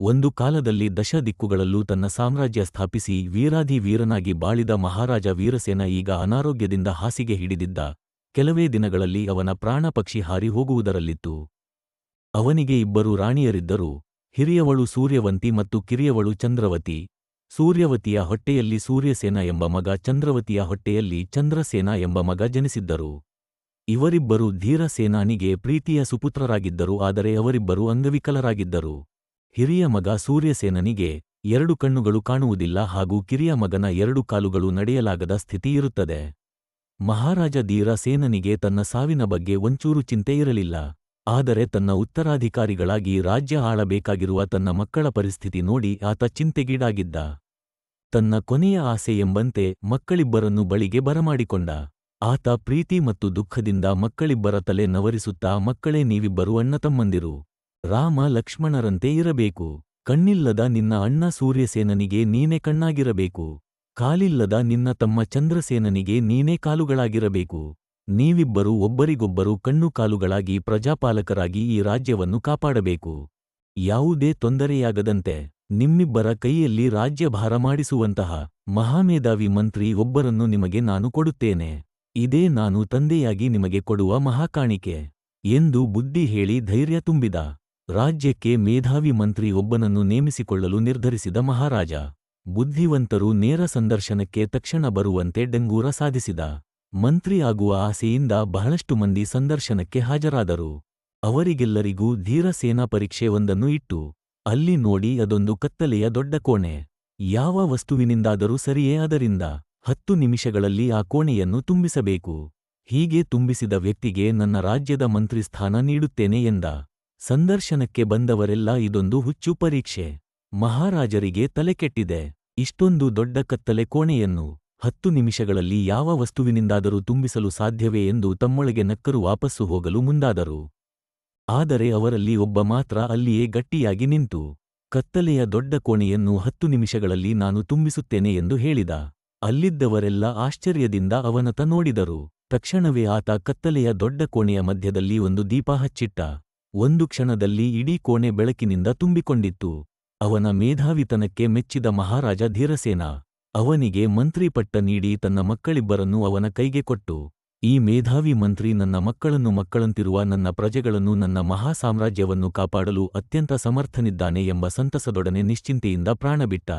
ಒಂದು ಕಾಲದಲ್ಲಿ ದಶ ದಿಕ್ಕುಗಳಲ್ಲೂ ತನ್ನ ಸಾಮ್ರಾಜ್ಯ ಸ್ಥಾಪಿಸಿ ವೀರಾಧಿ ವೀರನಾಗಿ ಬಾಳಿದ ಮಹಾರಾಜ ವೀರಸೇನ ಈಗ ಅನಾರೋಗ್ಯದಿಂದ ಹಾಸಿಗೆ ಹಿಡಿದಿದ್ದ. ಕೆಲವೇ ದಿನಗಳಲ್ಲಿ ಅವನ ಪ್ರಾಣಪಕ್ಷಿ ಹಾರಿ ಹೋಗುವುದರಲ್ಲಿತ್ತು. ಅವನಿಗೆ ಇಬ್ಬರು ರಾಣಿಯರಿದ್ದರು. ಹಿರಿಯವಳು ಸೂರ್ಯವಂತಿ ಮತ್ತು ಕಿರಿಯವಳು ಚಂದ್ರವತಿ. ಸೂರ್ಯವತಿಯ ಹೊಟ್ಟೆಯಲ್ಲಿ ಸೂರ್ಯಸೇನ ಎಂಬ ಮಗ ಚಂದ್ರವತಿಯ ಹೊಟ್ಟೆಯಲ್ಲಿ ಚಂದ್ರಸೇನ ಎಂಬ ಮಗ ಜನಿಸಿದ್ದರು. ಇವರಿಬ್ಬರು ಧೀರ ಸೇನಾನಿಗೆ ಪ್ರೀತಿಯ ಸುಪುತ್ರರಾಗಿದ್ದರು ಆದರೆ ಅವರಿಬ್ಬರು ಅಂಗವಿಕಲರಾಗಿದ್ದರು. ಹಿರಿಯ ಮಗ ಸೂರ್ಯಸೇನನಿಗೆ ಎರಡು ಕಣ್ಣುಗಳು ಕಾಣುವುದಿಲ್ಲ ಹಾಗೂ ಕಿರಿಯ ಮಗನ ಎರಡು ಕಾಲುಗಳು ನಡೆಯಲಾಗದ ಸ್ಥಿತಿ ಇರುತ್ತದೆ ಮಹಾರಾಜ ಧೀರ ಸೇನನಿಗೆ ತನ್ನ ಸಾವಿನ ಬಗ್ಗೆ ಒಂಚೂರು ಚಿಂತೆ ಇರಲಿಲ್ಲ. ಆದರೆ ತನ್ನ ಉತ್ತರಾಧಿಕಾರಿಗಳಾಗಿ ರಾಜ್ಯ ಆಳಬೇಕಾಗಿರುವ ತನ್ನ ಮಕ್ಕಳ ಪರಿಸ್ಥಿತಿ ನೋಡಿ ಆತ ಚಿಂತೆಗೀಡಾಗಿದ್ದ. ತನ್ನ ಕೊನೆಯ ಆಸೆ ಎಂಬಂತೆ ಮಕ್ಕಳಿಬ್ಬರನ್ನು ಬಳಿಗೆ ಬರಮಾಡಿಕೊಂಡ. ಆತ ಪ್ರೀತಿ ಮತ್ತು ದುಃಖದಿಂದ ಮಕ್ಕಳಿಬ್ಬರ ತಲೆ ನವರಿಸುತ್ತಾ ಮಕ್ಕಳೇ ನೀವಿಬ್ಬರು ಅಣ್ಣತಮ್ಮಂದಿರು. ರಾಮ ಲಕ್ಷ್ಮಣರಂತೆ ಇರಬೇಕು. ಕಣ್ಣಿಲ್ಲದ ನಿನ್ನ ಅಣ್ಣ ಸೂರ್ಯಸೇನನಿಗೆ ನೀನೇ ಕಣ್ಣಾಗಿರಬೇಕು. ಕಾಲಿಲ್ಲದ ನಿನ್ನ ತಮ್ಮ ಚಂದ್ರಸೇನನಿಗೆ ನೀನೇ ಕಾಲುಗಳಾಗಿರಬೇಕು. ನೀವಿಬ್ಬರು ಒಬ್ಬರಿಗೊಬ್ಬರು ಕಣ್ಣು ಕಾಲುಗಳಾಗಿ ಪ್ರಜಾಪಾಲಕರಾಗಿ ಈ ರಾಜ್ಯವನ್ನು ಕಾಪಾಡಬೇಕು. ಯಾವುದೇ ತೊಂದರೆಯಾಗದಂತೆ ನಿಮ್ಮಿಬ್ಬರ ಕೈಯಲ್ಲಿ ರಾಜ್ಯಭಾರ ಮಾಡಿಸುವಂತಹ ಮಹಾಮೇಧಾವಿ ಮಂತ್ರಿ ಒಬ್ಬರನ್ನು ನಿಮಗೆ ನಾನು ಕೊಡುತ್ತೇನೆ. ಇದೇ ನಾನು ತಂದೆಯಾಗಿ ನಿಮಗೆ ಕೊಡುವ ಮಹಾಕಾಣಿಕೆ. ಎಂದು ಬುದ್ಧಿ ಹೇಳಿ ಧೈರ್ಯ ತುಂಬಿದ. ರಾಜ್ಯಕ್ಕೆ ಮೇಧಾವಿ ಮಂತ್ರಿ ಒಬ್ಬನನ್ನು ನೇಮಿಸಿಕೊಳ್ಳಲು ನಿರ್ಧರಿಸಿದ ಮಹಾರಾಜ. ಬುದ್ಧಿವಂತರು ನೇರ ಸಂದರ್ಶನಕ್ಕೆ ತಕ್ಷಣ ಬರುವಂತೆ ಡೆಂಗೂರ ಸಾಧಿಸಿದ. ಮಂತ್ರಿ ಆಗುವ ಆಸೆಯಿಂದ ಬಹಳಷ್ಟು ಮಂದಿ ಸಂದರ್ಶನಕ್ಕೆ ಹಾಜರಾದರು. ಅವರಿಗೆಲ್ಲರಿಗೂ ಧೀರ ಸೇನಾ ಪರೀಕ್ಷೆ ಒಂದನ್ನು ಇಟ್ಟು. ಅಲ್ಲಿ ನೋಡಿ ಅದೊಂದು ಕತ್ತಲೆಯ ದೊಡ್ಡ ಕೋಣೆ. ಯಾವ ವಸ್ತುವಿನಿಂದಾದರೂ ಸರಿಯೇ ಅದರಿಂದ. ಹತ್ತು ನಿಮಿಷಗಳಲ್ಲಿ ಆ ಕೋಣೆಯನ್ನು ತುಂಬಿಸಬೇಕು. ಹೀಗೆ ತುಂಬಿಸಿದ ವ್ಯಕ್ತಿಗೆ ನನ್ನ ರಾಜ್ಯದ ಮಂತ್ರಿ ಸ್ಥಾನ ನೀಡುತ್ತೇನೆ ಎಂದ. ಸಂದರ್ಶನಕ್ಕೆ ಬಂದವರೆಲ್ಲ ಇದೊಂದು ಹುಚ್ಚು ಪರೀಕ್ಷೆ. ಮಹಾರಾಜರಿಗೆ ತಲೆಕೆಟ್ಟಿದೆ ಇಷ್ಟೊಂದು ದೊಡ್ಡ ಕತ್ತಲೆ ಕೋಣೆಯನ್ನು ಹತ್ತು ನಿಮಿಷಗಳಲ್ಲಿ ಯಾವ ವಸ್ತುವಿನಿಂದಾದರೂ ತುಂಬಿಸಲು ಸಾಧ್ಯವೇ ಎಂದು ತಮ್ಮೊಳಗೆ ನಕ್ಕರು ವಾಪಸ್ಸು ಹೋಗಲು ಮುಂದಾದರು. ಆದರೆ ಅವರಲ್ಲಿ ಒಬ್ಬ ಮಾತ್ರ ಅಲ್ಲಿಯೇ ಗಟ್ಟಿಯಾಗಿ ನಿಂತು, ಕತ್ತಲೆಯ ದೊಡ್ಡ ಕೋಣೆಯನ್ನು ಹತ್ತು ನಿಮಿಷಗಳಲ್ಲಿ ನಾನು ತುಂಬಿಸುತ್ತೇನೆ ಎಂದು ಹೇಳಿದ. ಅಲ್ಲಿದ್ದವರೆಲ್ಲ ಆಶ್ಚರ್ಯದಿಂದ ಅವನತ ನೋಡಿದರು. ತಕ್ಷಣವೇ ಆತ ಕತ್ತಲೆಯ ದೊಡ್ಡ ಕೋಣೆಯ ಮಧ್ಯದಲ್ಲಿ ಒಂದು ದೀಪ ಹಚ್ಚಿಟ್ಟ. ಒಂದು ಕ್ಷಣದಲ್ಲಿ ಇಡೀ ಕೋಣೆ ಬೆಳಕಿನಿಂದ ತುಂಬಿಕೊಂಡಿತ್ತು. ಅವನ ಮೇಧಾವಿತನಕ್ಕೆ ಮೆಚ್ಚಿದ ಮಹಾರಾಜ ಧೀರಸೇನ. ಅವನಿಗೆ ಮಂತ್ರಿ ಪಟ್ಟ ನೀಡಿ ತನ್ನ ಮಕ್ಕಳಿಬ್ಬರನ್ನು ಅವನ ಕೈಗೆ ಕೊಟ್ಟು, ಈ ಮೇಧಾವಿ ಮಂತ್ರಿ ನನ್ನ ಮಕ್ಕಳನ್ನು ಮಕ್ಕಳಂತಿರುವ ನನ್ನ ಪ್ರಜೆಗಳನ್ನು ನನ್ನ ಮಹಾ ಸಾಮ್ರಾಜ್ಯವನ್ನು ಕಾಪಾಡಲು ಅತ್ಯಂತ ಸಮರ್ಥನಿದ್ದಾನೆ ಎಂಬ ಸಂತಸದೊಡನೆ ನಿಶ್ಚಿಂತೆಯಿಂದ ಪ್ರಾಣಬಿಟ್ಟ.